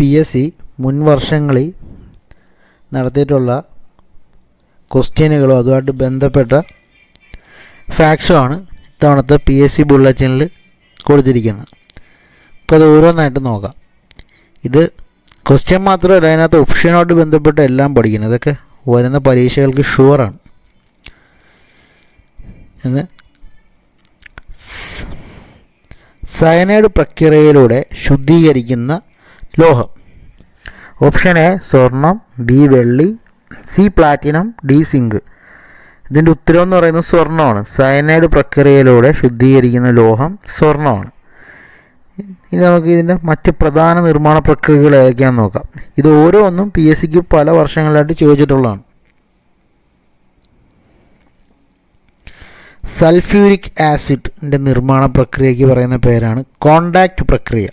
P S C മുൻ വർഷങ്ങളിൽ നടത്തിയിട്ടുള്ള ക്വസ്റ്റ്യനുകളും അതുമായിട്ട് ബന്ധപ്പെട്ട ഫാക്ട്സുമാണ് ഇത്തവണത്തെ പി എസ് സി ബുള്ളറ്റിനിൽ കൊടുത്തിരിക്കുന്നത്. അപ്പോൾ അത് ഓരോന്നായിട്ട് നോക്കാം. ഇത് ക്വസ്റ്റ്യൻ മാത്രമല്ല അതിനകത്ത് ഓപ്ഷനോട് ബന്ധപ്പെട്ട് എല്ലാം പഠിക്കുന്നത്. ഇതൊക്കെ വരുന്ന പരീക്ഷകൾക്ക് ഷുവറാണ്. എന്ന് സയനൈഡ് പ്രക്രിയയിലൂടെ ശുദ്ധീകരിക്കുന്ന ലോഹം. ഓപ്ഷൻ എ സ്വർണം. ബി വെള്ളി. സി പ്ലാറ്റിനം ഡി സിങ്ക് ഇതിന്റെ ഉത്തരം എന്ന് പറയുന്നത് സ്വർണമാണ് സയനൈഡ് പ്രക്രിയയിലൂടെ ശുദ്ധീകരിക്കുന്ന ലോഹം സ്വർണമാണ് ഇനി നമുക്ക് ഇതിന്റെ മറ്റ് പ്രധാന നിർമ്മാണ പ്രക്രിയകൾ ഏതൊക്കെയാണെന്ന് നോക്കാം. ഇത് ഓരോന്നും പി എസ് സിക്ക് പല വർഷങ്ങളായിട്ട് ചോദിച്ചിട്ടുള്ളതാണ്. സൾഫ്യൂരിക് ആസിഡിന്റെ നിർമ്മാണ പ്രക്രിയയ്ക്ക് പറയുന്ന പേരാണ് കോണ്ടാക്റ്റ് പ്രക്രിയ.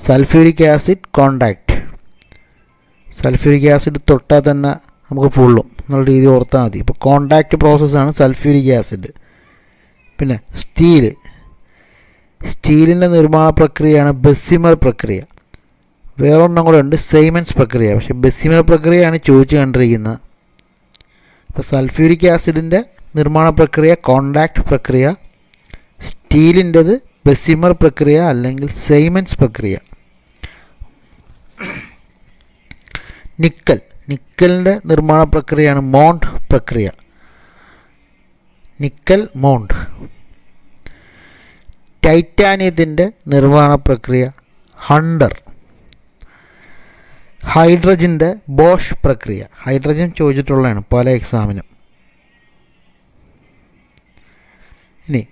Sulphuric acid contact sulphuric acid തൊട്ടാൽ തന്നെ നമുക്ക് പൊള്ളും എന്നുള്ള രീതി ഓർത്താൽ മതി. ഇപ്പോൾ കോണ്ടാക്റ്റ് പ്രോസസ്സാണ് സൾഫ്യൂരിക് ആസിഡ്. പിന്നെ സ്റ്റീൽ സ്റ്റീലിന്റെ നിർമ്മാണ പ്രക്രിയയാണ് ബെസിമർ പ്രക്രിയ. വേറൊരെണ്ണം കൂടെ ഉണ്ട് സെയ്മൻസ് പ്രക്രിയ. പക്ഷേ ബെസിമർ പ്രക്രിയയാണ് ചോദിച്ചു കണ്ടിരിക്കുന്നത്. അപ്പോൾ സൾഫ്യൂരിക് ആസിഡിന്റെ നിർമ്മാണ പ്രക്രിയ കോണ്ടാക്ട് പ്രക്രിയ സ്റ്റീലിന്റെത് ബെസിമർ പ്രക്രിയ അല്ലെങ്കിൽ സെയ്മൻസ് പ്രക്രിയ. നിക്കൽ. നിക്കലിന്റെ നിർമ്മാണ പ്രക്രിയയാണ് മോണ്ട് പ്രക്രിയ. നിക്കൽ മോണ്ട്. ടൈറ്റാനിയത്തിന്റെ നിർമ്മാണ പ്രക്രിയ ഹണ്ടർ. ഹൈഡ്രജന്റെ ബോഷ് പ്രക്രിയ. ഹൈഡ്രജൻ ചോദിച്ചിട്ടുള്ളതാണ് പല എക്സാമിനും. ഇനി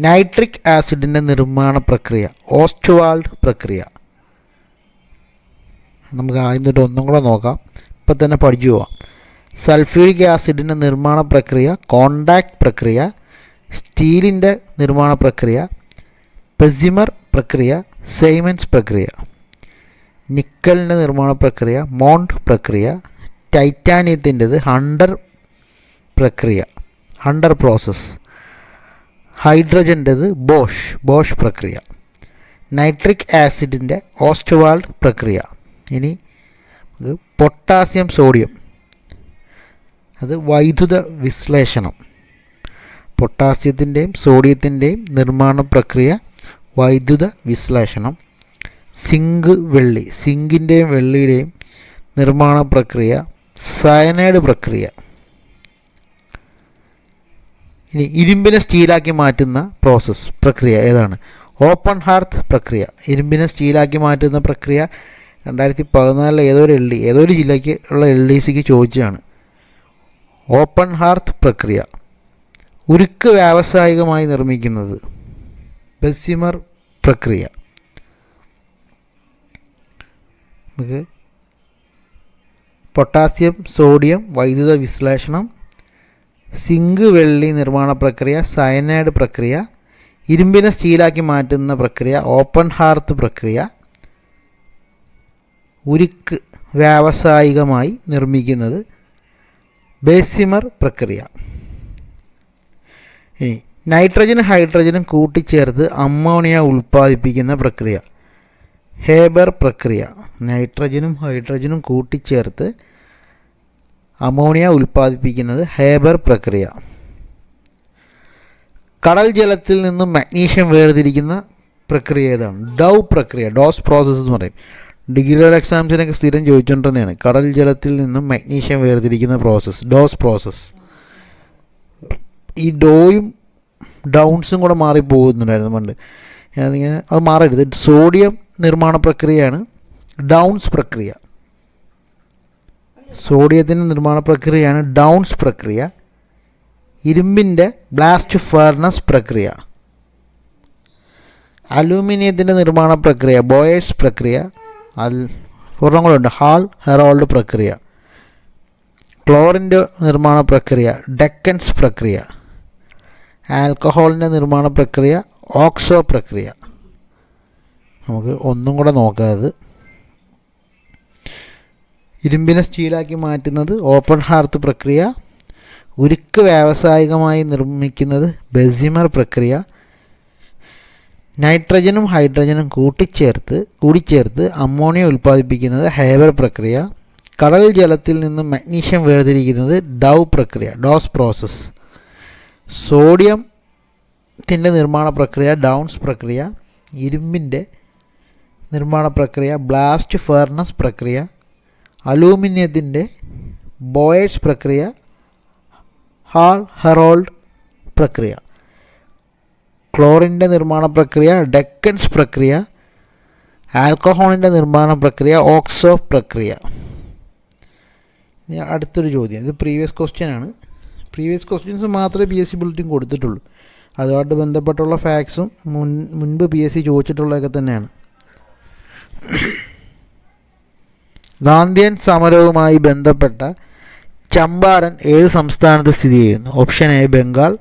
നൈട്രിക് ആസിഡിന്റെ നിർമ്മാണ പ്രക്രിയ ഓസ്റ്റുവാൾഡ് പ്രക്രിയ. നമുക്ക് ആദ്യം തൊട്ട് ഒന്നും കൂടെ നോക്കാം. ഇപ്പം തന്നെ പഠിച്ചു പോവാം. സൾഫ്യൂരിക് ആസിഡിന്റെ നിർമ്മാണ പ്രക്രിയ കോണ്ടാക്ട് പ്രക്രിയ സ്റ്റീലിന്റെ നിർമ്മാണ പ്രക്രിയ പെസിമർ പ്രക്രിയ സെയ്മെൻസ് പ്രക്രിയ. നിക്കലിന്റെ നിർമ്മാണ പ്രക്രിയ മോണ്ട് പ്രക്രിയ. ടൈറ്റാനിയത്തിന്റെത് ഹണ്ടർ പ്രക്രിയ. ഹണ്ടർ പ്രോസസ്സ് ഹൈഡ്രജന്റെത് ബോഷ് ബോഷ് പ്രക്രിയ. നൈട്രിക് ആസിഡിന്റെ ഓസ്റ്റ്വാൾഡ് പ്രക്രിയ. ഇനി പൊട്ടാസ്യം സോഡിയം അത് വൈദ്യുത വിശ്ലേഷണം. പൊട്ടാസ്യത്തിന്റെയും സോഡിയത്തിന്റെയും നിർമ്മാണ പ്രക്രിയ വൈദ്യുത വിശ്ലേഷണം. സിങ്ക് വെള്ളി സിങ്കിന്റെയും വെള്ളിയുടെയും നിർമ്മാണ പ്രക്രിയ സയനൈഡ് പ്രക്രിയ. ഇനി ഇരുമ്പിനെ സ്റ്റീലാക്കി മാറ്റുന്ന പ്രോസസ്സ് പ്രക്രിയ ഏതാണ്? ഓപ്പൺ ഹാർത്ത് പ്രക്രിയ. ഇരുമ്പിനെ സ്റ്റീലാക്കി മാറ്റുന്ന പ്രക്രിയ രണ്ടായിരത്തി പതിനാലിലെ ഏതോ ഒരു എൽ ഡി ഏതോ ഒരു ജില്ലയ്ക്ക് ഉള്ള എൽ ഡി സിക്ക് ചോദിച്ചതാണ്. ഓപ്പൺ ഹാർത്ത് പ്രക്രിയ. ഉരുക്ക് വ്യാവസായികമായി നിർമ്മിക്കുന്നത് ബെസിമർ പ്രക്രിയ. നമുക്ക് പൊട്ടാസ്യം സോഡിയം വൈദ്യുത വിശ്ലേഷണം സിങ്ക് വെള്ളി നിർമ്മാണ പ്രക്രിയ സയനൈഡ് പ്രക്രിയ ഇരുമ്പിനെ സ്റ്റീലാക്കി മാറ്റുന്ന പ്രക്രിയ ഓപ്പൺ ഹാർത്ത് പ്രക്രിയ ഉരുക്ക് വ്യാവസായികമായി നിർമ്മിക്കുന്നത് ബേസിമർ പ്രക്രിയ. ഇനി നൈട്രജനും ഹൈഡ്രജനും കൂട്ടിച്ചേർത്ത് അമ്മോണിയ ഉൽപ്പാദിപ്പിക്കുന്ന പ്രക്രിയ ഹേബർ പ്രക്രിയ. നൈട്രജനും ഹൈഡ്രജനും കൂട്ടിച്ചേർത്ത് അമോണിയ ഉൽപ്പാദിപ്പിക്കുന്നത് ഹേബർ പ്രക്രിയ. കടൽ ജലത്തിൽ നിന്നും മഗ്നീഷ്യം വേർതിരിക്കുന്ന പ്രക്രിയ ഏതാണ്? ഡൗ പ്രക്രിയ ഡോസ് പ്രോസസ്സ് എന്ന് പറയും. ഡിഗ്രി ലെവൽ എക്സാംസിനൊക്കെ സ്ഥിരം ചോദിച്ചുകൊണ്ടിരുന്നതാണ്. കടൽ ജലത്തിൽ നിന്നും മഗ്നീഷ്യം വേർതിരിക്കുന്ന പ്രോസസ്സ് ഡോസ് പ്രോസസ്സ്. ഈ ഡോയും ഡൗൺസും കൂടെ മാറിപ്പോകുന്നുണ്ടായിരുന്നു പണ്ട്. അതിങ്ങനെ അത് മാറരുത്. സോഡിയം നിർമ്മാണ പ്രക്രിയയാണ് ഡൗൺസ് പ്രക്രിയ. സോഡിയത്തിന്റെ നിർമ്മാണ പ്രക്രിയയാണ് ഡൗൺസ് പ്രക്രിയ. ഇരുമ്പിന്റെ ബ്ലാസ്റ്റ് ഫർണസ് പ്രക്രിയ. അലൂമിനിയത്തിന്റെ നിർമ്മാണ പ്രക്രിയ ബോയേഴ്സ് പ്രക്രിയ. അൽ പൂർണങ്ങളുണ്ട് ഹാൾ ഹെറോൾഡ് പ്രക്രിയ. ക്ലോറിന്റെ നിർമ്മാണ പ്രക്രിയ ഡെക്കൻസ് പ്രക്രിയ. ആൽക്കഹോളിന്റെ നിർമ്മാണ പ്രക്രിയ ഓക്സോ പ്രക്രിയ. നമുക്ക് ഒന്നും കൂടെ നോക്കാത് ഇരുമ്പിനെ സ്റ്റീലാക്കി മാറ്റുന്നത് ഓപ്പൺ ഹാർത്ത് പ്രക്രിയ ഉരുക്ക് വ്യാവസായികമായി നിർമ്മിക്കുന്നത് ബെസിമർ പ്രക്രിയ നൈട്രജനും ഹൈഡ്രജനും കൂട്ടിച്ചേർത്ത് കൂടിച്ചേർത്ത് അമോണിയ ഉൽപ്പാദിപ്പിക്കുന്നത് ഹേബർ പ്രക്രിയ കടൽ ജലത്തിൽ നിന്ന് മഗ്നീഷ്യം വേർതിരിക്കുന്നത് ഡൗ പ്രക്രിയ ഡോസ് പ്രോസസ്സ് സോഡിയത്തിന്റെ നിർമ്മാണ പ്രക്രിയ ഡൗൺസ് പ്രക്രിയ ഇരുമ്പിന്റെ നിർമ്മാണ പ്രക്രിയ ബ്ലാസ്റ്റ് ഫേർണസ് പ്രക്രിയ അലൂമിനിയത്തിന്റെ ബോയേഴ്സ് പ്രക്രിയ ഹാൾ ഹെറോൾഡ് പ്രക്രിയ ക്ലോറിന്റെ നിർമ്മാണ പ്രക്രിയ ഡെക്കൻസ് പ്രക്രിയ ആൽക്കഹോളിന്റെ നിർമ്മാണ പ്രക്രിയ ഓക്സോഫ് പ്രക്രിയ. ഇനി അടുത്തൊരു ചോദ്യം. ഇത് പ്രീവിയസ് ക്വസ്റ്റ്യൻ ആണ്. പ്രീവിയസ് ക്വസ്റ്റ്യൻസ് മാത്രമേ പി എസ് സി ബുള്ളറ്റിൻ കൊടുത്തിട്ടുള്ളൂ. അതുമായിട്ട് ബന്ധപ്പെട്ടുള്ള ഫാക്സും മുൻ മുൻപ് പി എസ് സി ചോദിച്ചിട്ടുള്ളതൊക്കെ തന്നെയാണ്. ഗാന്ധിയൻ സമരവുമായി ബന്ധപ്പെട്ട ചമ്പാരൻ ഏത് സംസ്ഥാനത്ത് സ്ഥിതി ചെയ്യുന്നു? Option A Bengal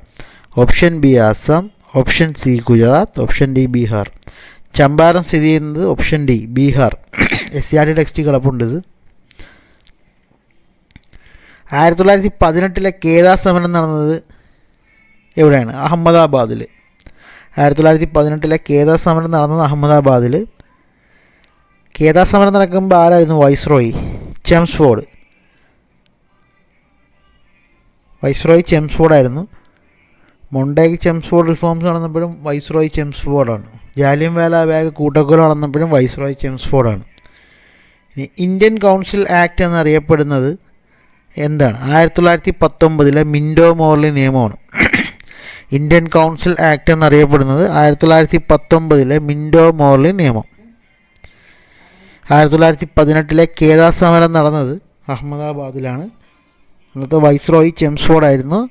option B Assam option C Gujarat option D Bihar Champaran സ്ഥിതി ചെയ്യുന്നത് option D Bihar S C R T text കിടപ്പുണ്ട് ഇത്. ആയിരത്തി തൊള്ളായിരത്തി പതിനെട്ടിലെ കേദാ സമരം നടന്നത് എവിടെയാണ്? അഹമ്മദാബാദിൽ ആയിരത്തി തൊള്ളായിരത്തി പതിനെട്ടിലെ കേദാ സമരം നടന്നത് അഹമ്മദാബാദിൽ കേദാ സമരം നടക്കുമ്പോൾ ആരായിരുന്നു വൈസ്രോയി? ചെംസ്ഫോർഡ്. വൈസ്രോയി ചെംസ്ഫോർഡ് ആയിരുന്നു മൊണ്ടേക്ക് ചെംസ്ഫോർഡ് റിഫോംസ് നടന്നപ്പോഴും വൈസ്രോയി ചെംസ്ഫോർഡാണ്. ജാലിയം വേല ബാഗ് കൂട്ടക്കൊല നടന്നപ്പോഴും വൈസ്രോയി ചെംസ്ഫോർഡാണ്. ഇനി ഇന്ത്യൻ കൗൺസിൽ ആക്ട് എന്നറിയപ്പെടുന്നത് എന്താണ്? ആയിരത്തി തൊള്ളായിരത്തി പത്തൊമ്പതിലെ മിൻഡോ മോർലി നിയമമാണ്. ഇന്ത്യൻ കൗൺസിൽ ആക്ട് എന്നറിയപ്പെടുന്നത് ആയിരത്തി തൊള്ളായിരത്തി പത്തൊമ്പതിലെ മിൻഡോ മോർലി നിയമം. ആയിരത്തി തൊള്ളായിരത്തി പതിനെട്ടിലെ കേദാർ സമരം നടന്നത് അഹമ്മദാബാദിലാണ്. അന്നത്തെ വൈസ്രോയി ചെംസ്ഫോർഡ് ആയിരുന്നു.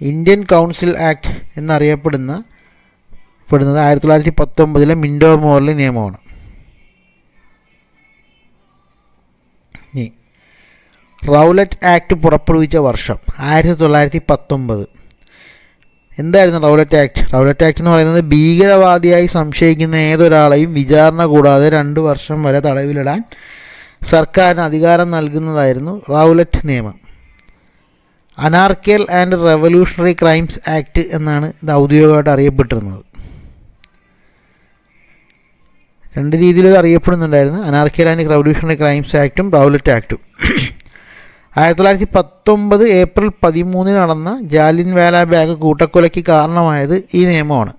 ഇന്ത്യൻ കൗൺസിൽ ആക്ട് എന്നറിയപ്പെടുന്ന പെടുന്നത് ആയിരത്തി തൊള്ളായിരത്തി പത്തൊമ്പതിലെ മിൻഡോ മോർലി നിയമമാണ്. റൗലറ്റ് ആക്ട് പുറപ്പെടുവിച്ച വർഷം ആയിരത്തി തൊള്ളായിരത്തി പത്തൊമ്പത് എന്തായിരുന്നു റൗലറ്റ് ആക്ട് റൗലറ്റ് ആക്ട് എന്ന് പറയുന്നത് ഭീകരവാദിയായി സംശയിക്കുന്ന ഏതൊരാളെയും വിചാരണ കൂടാതെ രണ്ട് വർഷം വരെ തടവിലിടാൻ സർക്കാരിന് അധികാരം നൽകുന്നതായിരുന്നു റൗലറ്റ് നിയമം. Anarchical and revolutionary crimes act എന്നാണ് ഇത് ഔദ്യോഗികമായിട്ട് അറിയപ്പെട്ടിരുന്നത്. രണ്ട് രീതിയിൽ അറിയപ്പെടുന്നുണ്ടായിരുന്നു. അനാർക്കിയൽ ആൻഡ് റെവല്യൂഷണറി ക്രൈംസ് ആക്റ്റും റൗലറ്റ് ആക്റ്റും ആയിരത്തി തൊള്ളായിരത്തി പത്തൊമ്പത് ഏപ്രിൽ പതിമൂന്നിന് നടന്ന ജാലിൻ വേല ബാഗ് കൂട്ടക്കൊലയ്ക്ക് കാരണമായത് ഈ നിയമമാണ്.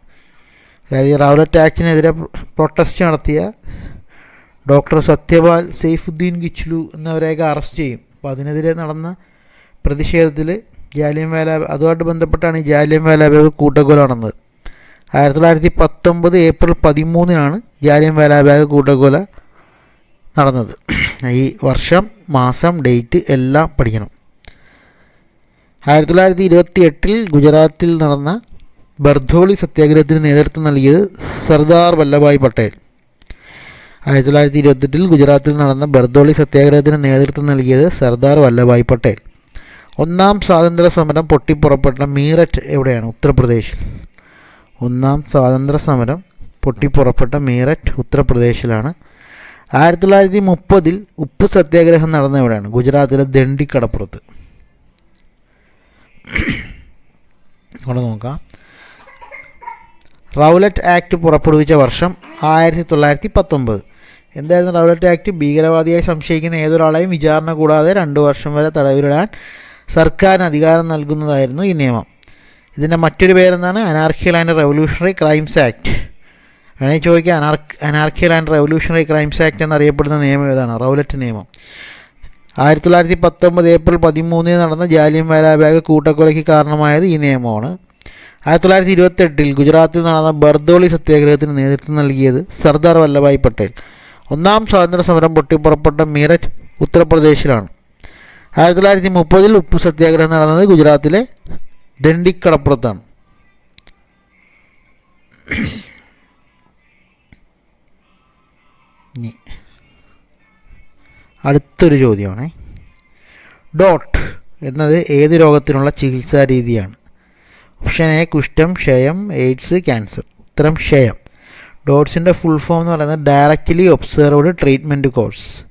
അതായത് റൗലറ്റ് ആക്ടിനെതിരെ പ്രൊട്ടസ്റ്റ് നടത്തിയ ഡോക്ടർ സത്യപാൽ സെയ്ഫുദ്ദീൻ ഗിച്ലു എന്നിവരെയൊക്കെ അറസ്റ്റ് ചെയ്യും. അപ്പോൾ അതിനെതിരെ നടന്ന പ്രതിഷേധത്തിൽ ജാലിയൻ വേല അതുമായിട്ട് ബന്ധപ്പെട്ടാണ് ഈ ജാലിയൻ വേല ബാഗ് കൂട്ടക്കൊല നടന്നത് ആയിരത്തി തൊള്ളായിരത്തി പത്തൊമ്പത് ഏപ്രിൽ പതിമൂന്നിനാണ് ജാലിയൻ വേല ബാഗ് കൂട്ടക്കൊല നടന്നത്. ഈ വർഷം മാസം ഡേറ്റ് എല്ലാം പഠിക്കണം. ആയിരത്തി തൊള്ളായിരത്തി ഇരുപത്തി എട്ടിൽ ഗുജറാത്തിൽ നടന്ന ബർധോളി സത്യാഗ്രഹത്തിന് നേതൃത്വം നൽകിയത് സർദാർ വല്ലഭായ് പട്ടേൽ. ആയിരത്തി തൊള്ളായിരത്തി ഇരുപത്തെട്ടിൽ ഗുജറാത്തിൽ നടന്ന ബർദോളി സത്യാഗ്രഹത്തിന് നേതൃത്വം നൽകിയത് സർദാർ വല്ലഭായ് പട്ടേൽ. ഒന്നാം സ്വാതന്ത്ര്യ സമരം പൊട്ടിപ്പുറപ്പെട്ട മീററ്റ് എവിടെയാണ്? ഉത്തർപ്രദേശിൽ. ഒന്നാം സ്വാതന്ത്ര്യ സമരം പൊട്ടിപ്പുറപ്പെട്ട മീററ്റ് ഉത്തർപ്രദേശിലാണ്. ആയിരത്തി തൊള്ളായിരത്തി മുപ്പതിൽ ഉപ്പ് സത്യാഗ്രഹം നടന്ന എവിടെയാണ് ഗുജറാത്തിലെ ദണ്ഡിക്കടപ്പുറത്ത്. ഇവിടെ നോക്കാം. റൗലറ്റ് ആക്ട് പുറപ്പെടുവിച്ച വർഷം ആയിരത്തി തൊള്ളായിരത്തി പത്തൊമ്പത് എന്തായിരുന്നു റൗലറ്റ് ആക്ട്? ഭീകരവാദിയായി സംശയിക്കുന്ന ഏതൊരാളെയും വിചാരണ കൂടാതെ രണ്ട് വർഷം വരെ തടവിലിടാൻ സർക്കാരിന് അധികാരം നൽകുന്നതായിരുന്നു ഈ നിയമം. ഇതിന്റെ മറ്റൊരു പേരെന്താണ്? Anarchical and revolutionary crimes act. വേണമെങ്കിൽ ചോദിക്കാം. അനാർക്ക് anarchical and revolutionary crimes act എന്നറിയപ്പെടുന്ന നിയമം ഏതാണ്? റൗലറ്റ് നിയമം. ആയിരത്തി തൊള്ളായിരത്തി പത്തൊമ്പത് ഏപ്രിൽ പതിമൂന്നിന് നടന്ന ജാലിയൻ വാലാബാഗ് കൂട്ടക്കൊലയ്ക്ക് കാരണമായത് ഈ നിയമമാണ്. ആയിരത്തി തൊള്ളായിരത്തി ഇരുപത്തെട്ടിൽ ഗുജറാത്തിൽ നടന്ന ബർദോളി സത്യാഗ്രഹത്തിന് നേതൃത്വം നൽകിയത് സർദാർ വല്ലഭായ് പട്ടേൽ. ഒന്നാം സ്വാതന്ത്ര്യ സമരം പൊട്ടിപ്പുറപ്പെട്ട മീററ്റ് ഉത്തർപ്രദേശിലാണ്. ആയിരത്തി തൊള്ളായിരത്തി മുപ്പതിൽ ഉപ്പു സത്യാഗ്രഹം നടന്നത് ഗുജറാത്തിലെ ദണ്ഡിക്കടപ്പുറത്താണ്. ഇനി. അടുത്തൊരു ചോദ്യമാണ്. ഡോട്ട് എന്നത് ഏത് രോഗത്തിനുള്ള ചികിത്സാ രീതിയാണ്? ഓപ്ഷൻ എ കുഷ്ഠം ക്ഷയം എയ്ഡ്സ് ക്യാൻസർ. ഉത്തരം ക്ഷയം. ഡോട്ട്സിന്റെ ഫുൾ ഫോം എന്ന് പറയുന്നത് ഡയറക്റ്റ്ലി ഒബ്സർവ്ഡ് ട്രീറ്റ്മെന്റ് കോഴ്സ്.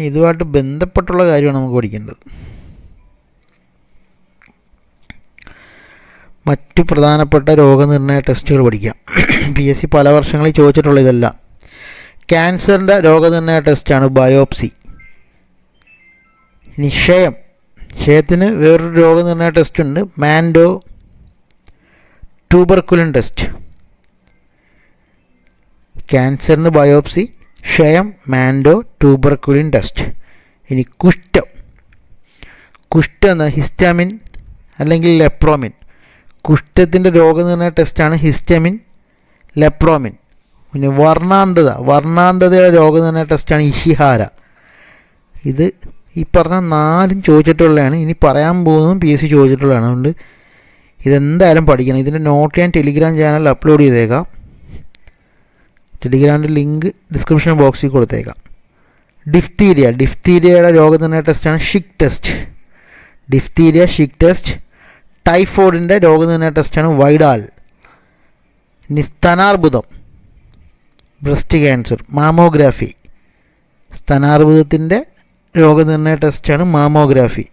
ഇതുമായിട്ട് ബന്ധപ്പെട്ടുള്ള കാര്യമാണ് നമുക്ക് പഠിക്കേണ്ടത്. മറ്റു പ്രധാനപ്പെട്ട രോഗനിർണയ ടെസ്റ്റുകൾ പഠിക്കാം. പി എസ് സി പല വർഷങ്ങളിൽ ചോദിച്ചിട്ടുള്ള ഇതല്ല. ക്യാൻസറിന്റെ രോഗനിർണയ ടെസ്റ്റാണ് ബയോപ്സി. നിക്ഷയം ക്ഷയത്തിന് വേറൊരു രോഗനിർണയ ടെസ്റ്റ് ഉണ്ട്. Mantoux tuberculin test. ക്യാൻസറിന് ബയോപ്സി. ക്ഷയം മാൻഡോ ട്യൂബർക്കുലിൻ ടെസ്റ്റ്. ഇനി കുഷ്ഠം. കുഷ്ഠം എന്ന ഹിസ്റ്റാമിൻ അല്ലെങ്കിൽ ലെപ്രോമിൻ. കുഷ്ഠത്തിന്റെ രോഗനിർണയ ടെസ്റ്റാണ് ഹിസ്റ്റമിൻ ലെപ്രോമിൻ. പിന്നെ വർണാന്തത. വർണാന്തതയുടെ രോഗനിർണയ ടെസ്റ്റാണ് ഇഷിഹാര. ഇത് ഈ പറഞ്ഞ നാലും ചോദിച്ചിട്ടുള്ളതാണ്. ഇനി പറയാൻ പോകുന്നതും പി എസ് സി ചോദിച്ചിട്ടുള്ളതാണ്. അതുകൊണ്ട് ഇതെന്തായാലും പഠിക്കണം. ഇതിന്റെ നോട്ട് ഞാൻ ടെലിഗ്രാം ചാനലിൽ അപ്ലോഡ് ചെയ്തേക്കാം. ടെലിഗ്രാമിന്റെ ലിങ്ക് ഡിസ്ക്രിപ്ഷൻ ബോക്സിൽ കൊടുത്തേക്കാം. ഡിഫ്തീരിയ ഡിഫ്തീരിയയുടെ രോഗനിർണയ ടെസ്റ്റാണ് Schick test diphtheria Schick test ടൈഫോയിഡിന്റെ രോഗനിർണയ ടെസ്റ്റാണ് വൈഡാൽ ഇനി സ്തനാർബുദം. Breast cancer mammography. സ്തനാർബുദത്തിന്റെ രോഗനിർണയ ടെസ്റ്റാണ് മാമോഗ്രാഫി.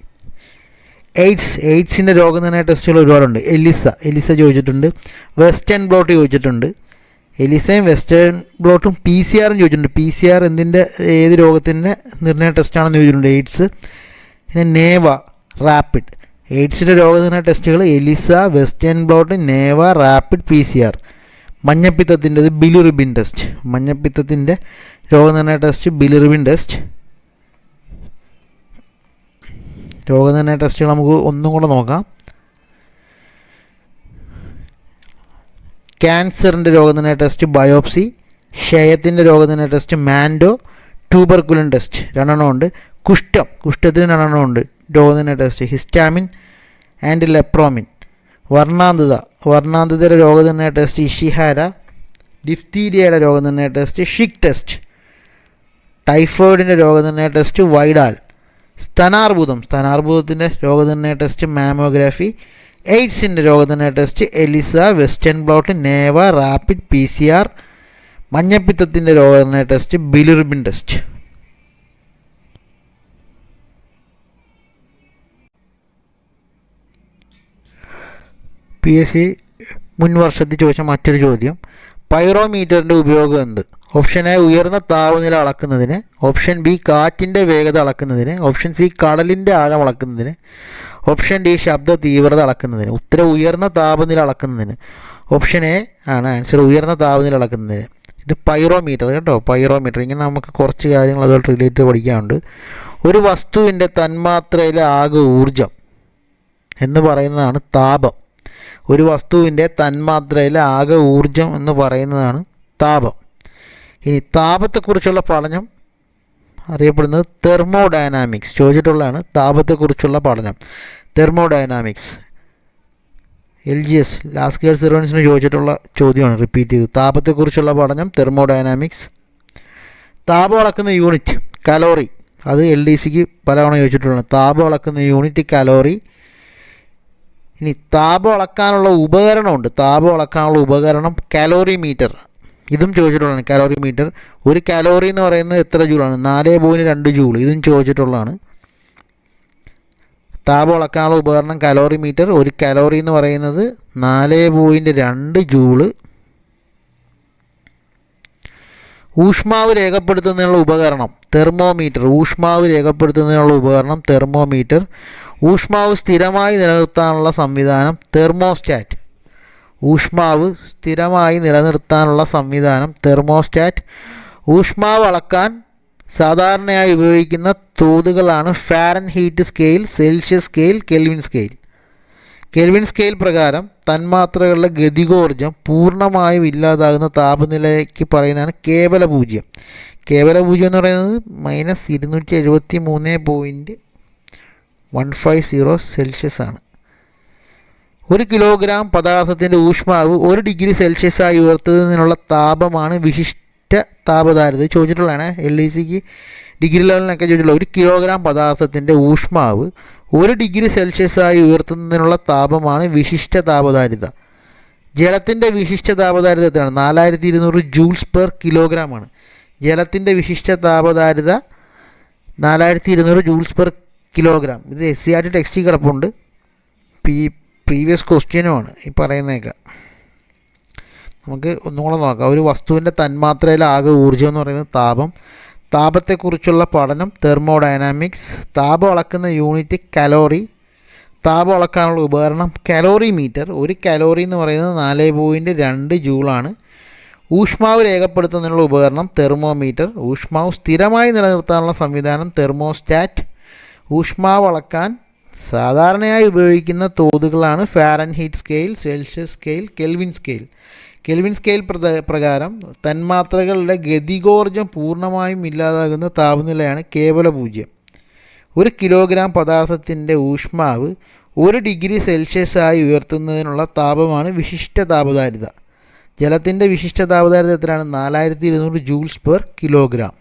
എയ്ഡ്സ് എയ്ഡ്സിന്റെ രോഗനിർണയ ടെസ്റ്റുകൾ ഒരുപാടുണ്ട്. എലിസ എലിസ ചോദിച്ചിട്ടുണ്ട്. വെസ്റ്റേൺ ബ്ലോട്ട് ചോദിച്ചിട്ടുണ്ട്. എലിസയും വെസ്റ്റേൺ ബ്ലോട്ടും പി സി ആറും ചോദിച്ചിട്ടുണ്ട്. പി സി ആർ എന്തിന്റെ ഏത് രോഗത്തിന്റെ നിർണയ ടെസ്റ്റാണെന്ന് ചോദിച്ചിട്ടുണ്ട് എയ്ഡ്സ്. പിന്നെ നേവ റാപ്പിഡ്. എയ്ഡ്സിന്റെ രോഗനിർണയ ടെസ്റ്റുകൾ എലിസ വെസ്റ്റേൺ ബ്ലോട്ട് നേവ റാപ്പിഡ് പി സി ആർ. മഞ്ഞപ്പിത്തത്തിന്റെത് ബിലിറിബിൻ ടെസ്റ്റ്. മഞ്ഞപ്പിത്തത്തിന്റെ രോഗനിർണയ ടെസ്റ്റ് ബിലിറിബിൻ ടെസ്റ്റ്. രോഗനിർണയ ടെസ്റ്റുകൾ നമുക്ക് ഒന്നും കൂടെ നോക്കാം. ക്യാൻസറിന്റെ രോഗനിർണയ ടെസ്റ്റ് ബയോപ്സി ക്ഷയത്തിന്റെ രോഗനിർണയ ടെസ്റ്റ് മാൻഡോ ട്യൂബർക്കുലൻ ടെസ്റ്റ് രണ്ടെണ്ണം ഉണ്ട്. കുഷ്ഠം കുഷ്ഠത്തിന് രണ്ടെണ്ണം ഉണ്ട്. രോഗനിർണയ ടെസ്റ്റ് ഹിസ്റ്റാമിൻ ആൻഡ് ലെപ്രോമിൻ. വർണാന്തത വർണാന്തതയുടെ രോഗനിർണയ ടെസ്റ്റ് ഇഷിഹാര ഡിഫ്തീരിയയുടെ രോഗനിർണയ ടെസ്റ്റ് ഷിക് ടെസ്റ്റ് ടൈഫോയിഡിന്റെ രോഗനിർണയ ടെസ്റ്റ് വൈഡാൽ സ്തനാർബുദം സ്തനാർബുദത്തിന്റെ രോഗനിർണയ ടെസ്റ്റ് മാമോഗ്രാഫി എയ്ഡ്സിന്റെ രോഗനിർണയ ടെസ്റ്റ് എലിസ വെസ്റ്റേൺ ബ്ലോട്ട് നേവ റാപ്പിഡ് പി സി ആർ മഞ്ഞപ്പിത്തത്തിന്റെ രോഗനിർണയ test bilirubin test P S C മുൻ വർഷത്തിൽ ചോദിച്ച മറ്റൊരു ചോദ്യം. പൈറോമീറ്ററിന്റെ ഉപയോഗം എന്ത്? ഓപ്ഷൻ എ ഉയർന്ന താപനില അളക്കുന്നതിന്. ഓപ്ഷൻ ബി കാറ്റിന്റെ വേഗത അളക്കുന്നതിന്. ഓപ്ഷൻ സി കടലിന്റെ ആഴം അളക്കുന്നതിന്. ഓപ്ഷൻ ഡി ശബ്ദ തീവ്രത അളക്കുന്നതിന്. ഉത്തരം ഉയർന്ന താപനില അളക്കുന്നതിന്. ഓപ്ഷൻ എ ആണ് ആൻസർ ഉയർന്ന താപനില അളക്കുന്നതിന്. ഇത് പൈറോമീറ്റർ കേട്ടോ പൈറോമീറ്റർ. ഇങ്ങനെ നമുക്ക് കുറച്ച് കാര്യങ്ങൾ അതുമായിട്ട് റിലേറ്റ് പഠിക്കാനുണ്ട്. ഒരു വസ്തുവിന്റെ തന്മാത്രയിലെ ആകെ ഊർജം എന്ന് പറയുന്നതാണ് താപം. ഒരു വസ്തുവിന്റെ തന്മാത്രയിലെ ആകെ ഊർജം എന്ന് പറയുന്നതാണ് താപം. ഇനി താപത്തെക്കുറിച്ചുള്ള പഠനം അറിയപ്പെടുന്നത് തെർമോഡൈനാമിക്സ്. ചോദിച്ചിട്ടുള്ളതാണ് താപത്തെക്കുറിച്ചുള്ള പഠനം. Thermodynamics. L G S. Last grade സെർവൻസിന് ചോദിച്ചിട്ടുള്ള ചോദ്യമാണ്. റിപ്പീറ്റ് ചെയ്ത്. താപത്തെക്കുറിച്ചുള്ള പഠനം തെർമോഡൈനാമിക്സ്. താപം അളക്കുന്ന യൂണിറ്റ് കലോറി. അത് എൽ ഡി സിക്ക് പലവണ ചോദിച്ചിട്ടുള്ളതാണ്. താപം അളക്കുന്ന യൂണിറ്റ് കലോറി ഇനി താപം അളക്കാനുള്ള ഉപകരണമുണ്ട്. താപം അളക്കാനുള്ള ഉപകരണം കലോറി മീറ്റർ. ഇതും ചോദിച്ചിട്ടുള്ളതാണ്. Calorimeter. ഒരു കാലോറി എന്ന് പറയുന്നത് എത്ര ജൂളാണ്? നാല് പോയിന്റ് രണ്ട് ജൂൾ. ഇതും ചോദിച്ചിട്ടുള്ളതാണ്. താപം അളക്കാനുള്ള ഉപകരണം കലോറി മീറ്റർ. ഒരു കലോറി എന്ന് പറയുന്നത് നാല് പോയിന്റ് രണ്ട് ജൂൾ ഊഷ്മാവ് രേഖപ്പെടുത്തുന്നതിനുള്ള ഉപകരണം തെർമോമീറ്റർ. ഊഷ്മാവ് രേഖപ്പെടുത്തുന്നതിനുള്ള ഉപകരണം തെർമോമീറ്റർ. ഊഷ്മാവ് സ്ഥിരമായി നിലനിർത്താനുള്ള സംവിധാനം തെർമോസ്റ്റാറ്റ്. ഊഷ്മാവ് സ്ഥിരമായി നിലനിർത്താനുള്ള സംവിധാനം തെർമോസ്റ്റാറ്റ്. ഊഷ്മാവ് അളക്കാൻ സാധാരണയായി ഉപയോഗിക്കുന്ന തോതുകളാണ് Fahrenheit scale Celsius scale Kelvin scale. Kelvin scale പ്രകാരം തന്മാത്രകളുടെ ഗതികോർജം പൂർണമായും ഇല്ലാതാകുന്ന താപനിലയ്ക്ക് പറയുന്നതാണ് കേവല പൂജ്യം കേവല പൂജ്യം എന്ന് പറയുന്നത് മൈനസ് ഇരുന്നൂറ്റി എഴുപത്തി മൂന്ന് point one five zero Celsius ആണ്. ഒരു കിലോഗ്രാം പദാർത്ഥത്തിന്റെ ഊഷ്മാവ് ഒരു ഡിഗ്രി സെൽഷ്യസായി ഉയർത്തുന്നതിനുള്ള താപമാണ് വിശിഷ്ട താപധാരത ചോദിച്ചിട്ടുള്ളതാണ് എൽ ഇ സിക്ക് ഡിഗ്രി ലെവലിനൊക്കെ ചോദിച്ചുള്ള ഒരു കിലോഗ്രാം പദാർത്ഥത്തിന്റെ ഊഷ്മാവ് ഒരു ഡിഗ്രി സെൽഷ്യസായി ഉയർത്തുന്നതിനുള്ള താപമാണ് വിശിഷ്ട താപധാരിത ജലത്തിന്റെ വിശിഷ്ട താപധാരിത എത്രയാണ്? നാലായിരത്തി ഇരുന്നൂറ് ജൂൾസ് പെർ കിലോഗ്രാം ആണ് ജലത്തിന്റെ വിശിഷ്ട താപധാരിത നാലായിരത്തി ഇരുന്നൂറ് ജൂൾസ് പെർ കിലോഗ്രാം. ഇത് എസ് സി ആർ ടി ടെക്സ്റ്റിൽ കിടപ്പുണ്ട്. പി പ്രീവിയസ് ക്വസ്റ്റ്യനുമാണ് ഈ പറയുന്നതൊക്കെ. നമുക്ക് ഒന്നും കൂടെ നോക്കാം. ഒരു വസ്തുവിന്റെ തന്മാത്രയിലെ ഊർജം എന്ന് പറയുന്നത് താപം. താപത്തെക്കുറിച്ചുള്ള പഠനം തെർമോഡൈനാമിക്സ് താപം അളക്കുന്ന യൂണിറ്റ് കലോറി. താപം അളക്കാനുള്ള ഉപകരണം കലോറി മീറ്റർ ഒരു കലോറി എന്ന് പറയുന്നത് നാല് പോയിന്റ് രണ്ട് ജൂളാണ്. ഊഷ്മാവ് രേഖപ്പെടുത്തുന്നതിനുള്ള ഉപകരണം തെർമോമീറ്റർ. ഊഷ്മാവ് സ്ഥിരമായി നിലനിർത്താനുള്ള സംവിധാനം തെർമോസ്റ്റാറ്റ്. ഊഷ്മാവ് അളക്കാൻ സാധാരണയായി ഉപയോഗിക്കുന്ന തോതുകളാണ് Fahrenheit scale Celsius scale Kelvin scale. Kelvin scale പ്രകാരം തന്മാത്രകളുടെ ഗതികോർജം പൂർണമായും ഇല്ലാതാകുന്ന താപനിലയാണ് കേവല പൂജ്യം. ഒരു കിലോഗ്രാം പദാർത്ഥത്തിന്റെ ഊഷ്മാവ് ഒരു ഡിഗ്രി സെൽഷ്യസ് ആയി ഉയർത്തുന്നതിനുള്ള താപമാണ് വിശിഷ്ട താപധാരിത ജലത്തിന്റെ വിശിഷ്ട താപധാരിത എത്രയാണ്? നാലായിരത്തി ഇരുന്നൂറ് ജൂൾസ് പെർ കിലോഗ്രാം.